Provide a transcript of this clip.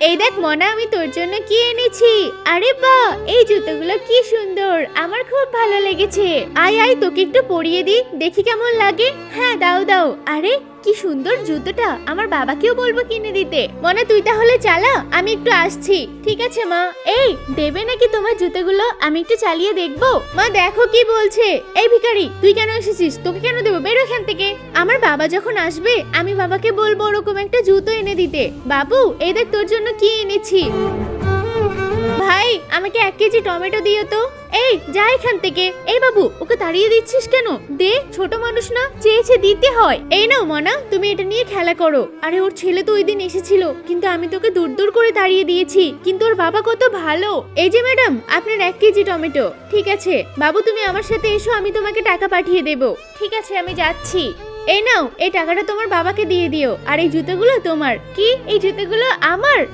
এই দেখ মনা, আমি তোর জন্য কি এনেছি? আরে বা এই জুতোগুলো কি সুন্দর, আমার খুব ভালো লেগেছে। আয় আয়, তোকে একটু পরিয়ে দি দেখি কেমন লাগে। হ্যাঁ দাও দাও। আরে কি সুন্দর জুতোটা, আমার বাবাকেও বলব কিনে দিতে। মনে তুই তাহলে চালা, আমি একটু আসছি। ঠিক আছে, মা। এই, দেবে নাকি তোমার জুতোগুলো? আমি একটু চালিয়ে দেখব। মা, দেখো কি বলছে। এই ভিখারি, তুই কেন এসেছিস? তোকে কেন দেবো? বেরো এখান থেকে। আমার বাবা যখন আসবে, আমি বাবাকে বলব ওরকম একটা জুতো এনে দিতে। বাবু, এই দেখ তোর জন্য কি এনেছি। ভাই, আমাকে এক কেজি টমেটো দিও তো। এই, যা এখান থেকে। এই বাবু, ওকে তাড়িয়ে দিচ্ছিস কেন? দে, ছোট মানুষ না চেয়েছে দিতে হয়। এই নাও, মনা, তুমি এটা নিয়ে খেলা করো। আরে, ওর ছেলে তো ওই দিন এসেছিল, কিন্তু আমি তোকে দূর দূর করে তাড়িয়ে দিয়েছি। কিন্তু ওর বাবা কত ভালো। এই যে, ম্যাডাম, আপনার এক কেজি টমেটো। ঠিক আছে। বাবু, তুমি আমার সাথে এসো, আমি তোমাকে টাকা পাঠিয়ে দেব। ঠিক আছে, আমি যাচ্ছি। এই নাও, এই টাকাটা তোমার বাবাকে দিয়ে দিও। আর এই জুতোগুলো তোমার। কি? এই জুতোগুলো আমার?